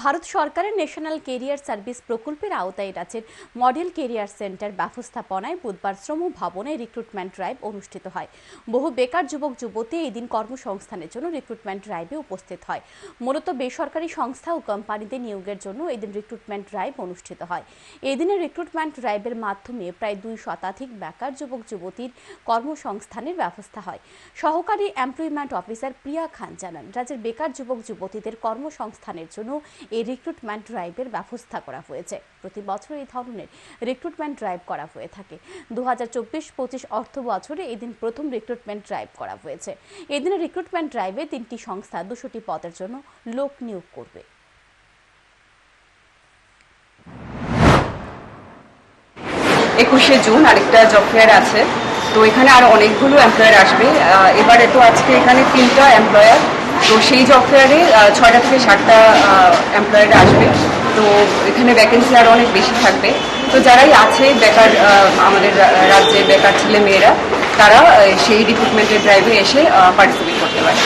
ভারত সরকারের national career service প্রকল্পের আওতায় রাজ্যের মডেল কেরিয়ার সেন্টার ব্যবস্থাপনায় বুধবার শ্রম ভবনে রিক্রুটমেন্ট ড্রাইভ অনুষ্ঠিত হয়। বহু বেকার যুবক, যুবতী এই দিন কর্মসংস্থানের জন্য রিক্রুটমেন্ট ড্রাইভে উপস্থিত হয়। মূলত বেসরকারি সংস্থা ও কোম্পানিতে নিয়োগের জন্য এদিন রিক্রুটমেন্ট ড্রাইভ অনুষ্ঠিত হয়। এদিনের রিক্রুটমেন্ট ড্রাইভের মাধ্যমে প্রায় দুই শতাধিক বেকার যুবক, যুবতীর কর্মসংস্থানের ব্যবস্থা হয়। সহকারী এমপ্লয়মেন্ট অফিসার প্রিয়া খান জানান, রাজ্যের বেকার যুবক, যুবতীদের কর্মসংস্থানের জন্য এই রিক্রুটমেন্ট ড্রাইভের ব্যবস্থা করা হয়েছে। প্রতি বছর এই ধরনের রিক্রুটমেন্ট ড্রাইভ করা হয়ে থাকে। দু হাজার চব্বিশ পঁচিশ অর্থ বছরে এদিন প্রথম রিক্রুটমেন্ট ড্রাইভ করা হয়েছে। এদিনের রিক্রুটমেন্ট ড্রাইভে তিনটি সংস্থা দুশোটি পদের জন্য লোক নিয়োগ করবে। একুশে জুন আরেকটা জব ফেয়ার আছে। তো এখানে আরও অনেকগুলো এমপ্লয়ার আসবে। এবারে তো আজকে এখানে তিনটা এমপ্লয়ার তো সেই জব ফেয়ারে ছয়টা থেকে সাতটা এমপ্লয়ার আসবে। তো এখানে ভ্যাকেন্সি আরও অনেক বেশি থাকবে। তো যারাই আছে বেকার আমাদের রাজ্যে বেকার ছেলে মেয়েরা, তারা সেই রিক্রুটমেন্টের ড্রাইভে এসে পার্টিসিপেট করতে পারে।